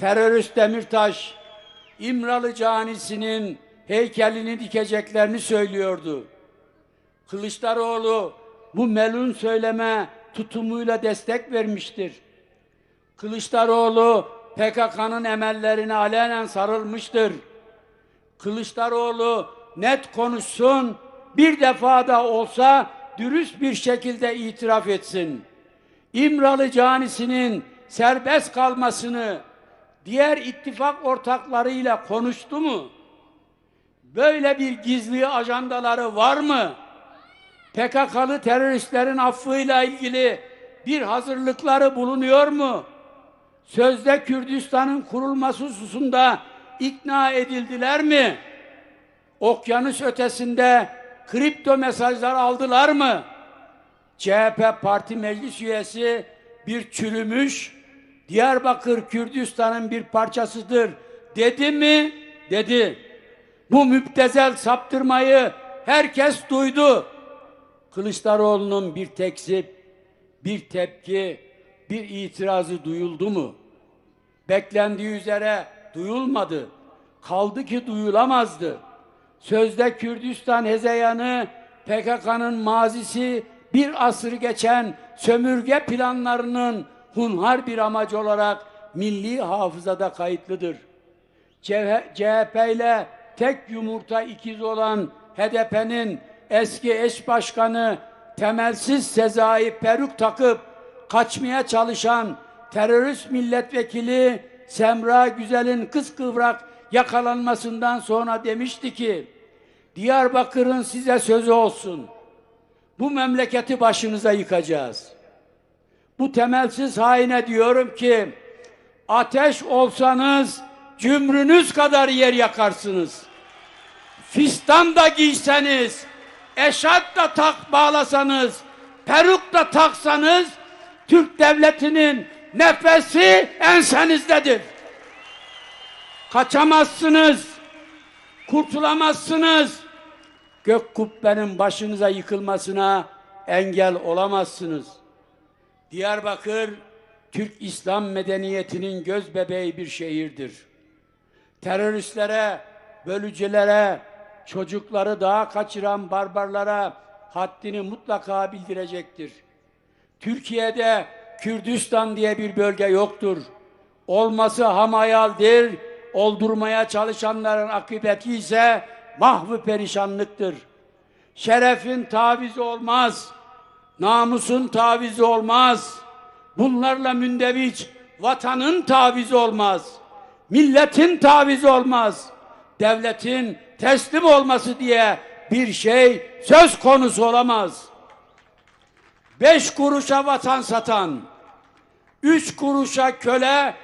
terörist Demirtaş İmralı canisinin heykelini dikeceklerini söylüyordu. Kılıçdaroğlu bu melun söyleme tutumuyla destek vermiştir. Kılıçdaroğlu PKK'nın emellerine alenen sarılmıştır. Kılıçdaroğlu net konuşsun, bir defa da olsa dürüst bir şekilde itiraf etsin. İmralı canisinin serbest kalmasını diğer ittifak ortaklarıyla konuştu mu? Böyle bir gizli ajandaları var mı? PKK'lı teröristlerin affıyla ilgili bir hazırlıkları bulunuyor mu? Sözde Kürdistan'ın kurulması hususunda ikna edildiler mi? Okyanus ötesinde kripto mesajlar aldılar mı? CHP parti meclis üyesi bir çürümüş Diyarbakır Kürdistan'ın bir parçasıdır dedi mi? Dedi. Bu müptezel saptırmayı herkes duydu. Kılıçdaroğlu'nun bir tekzip, bir tepki, bir itirazı duyuldu mu? Beklendiği üzere duyulmadı. Kaldı ki duyulamazdı. Sözde Kürdistan hezeyanı PKK'nın mazisi bir asır geçen sömürge planlarının hunhar bir amaç olarak milli hafızada kayıtlıdır. CHP ile tek yumurta ikiz olan HDP'nin eski eş başkanı temelsiz Sezai peruk takıp kaçmaya çalışan terörist milletvekili Semra Güzel'in kıskıvrak yakalanmasından sonra demişti ki Diyarbakır'ın size sözü olsun. Bu memleketi başınıza yıkacağız. Bu temelsiz haine diyorum ki ateş olsanız cümrünüz kadar yer yakarsınız. Fistan da giyseniz, eşat da tak bağlasanız, peruk da taksanız Türk devletinin nefesi ensenizdedir. Kaçamazsınız, kurtulamazsınız. Gök kubbenin başınıza yıkılmasına engel olamazsınız. Diyarbakır, Türk İslam medeniyetinin göz bebeği bir şehirdir. Teröristlere, bölücülere, çocukları daha kaçıran barbarlara haddini mutlaka bildirecektir. Türkiye'de Kürdistan diye bir bölge yoktur. Olması hamayaldir, oldurmaya çalışanların akıbeti ise mahvı perişanlıktır. Şerefin tavizi olmaz, namusun tavizi olmaz. Bunlarla mündeviç vatanın tavizi olmaz. Milletin tavizi olmaz. Devletin teslim olması diye bir şey söz konusu olamaz. Beş kuruşa vatan satan, üç kuruşa köle,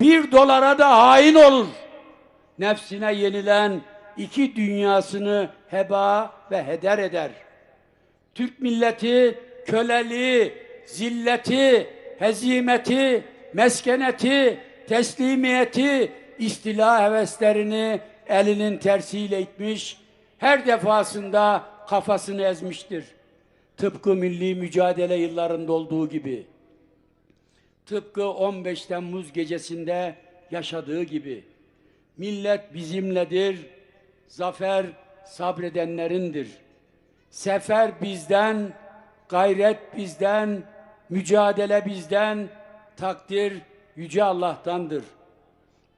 bir dolara da hain olur. Nefsine yenilen iki dünyasını heba ve heder eder. Türk milleti köleliği, zilleti, hezimeti, meskeneti, teslimiyeti, istila heveslerini elinin tersiyle itmiş, her defasında kafasını ezmiştir. Tıpkı milli mücadele yıllarında olduğu gibi. Tıpkı 15 Temmuz gecesinde yaşadığı gibi. Millet bizimledir, zafer sabredenlerindir. Sefer bizden, gayret bizden, mücadele bizden, takdir Yüce Allah'tandır.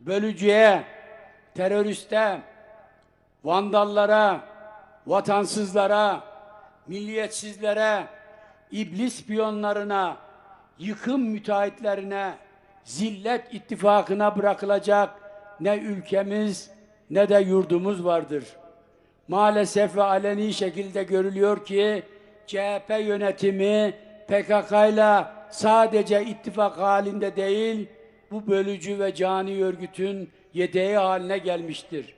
Bölücüye, teröriste, vandallara, vatansızlara, milliyetsizlere, iblis piyonlarına, yıkım müteahhitlerine, zillet ittifakına bırakılacak ne ülkemiz ne de yurdumuz vardır. Maalesef ve aleni şekilde görülüyor ki CHP yönetimi PKK ile sadece ittifak halinde değil, bu bölücü ve cani örgütün yedeği haline gelmiştir.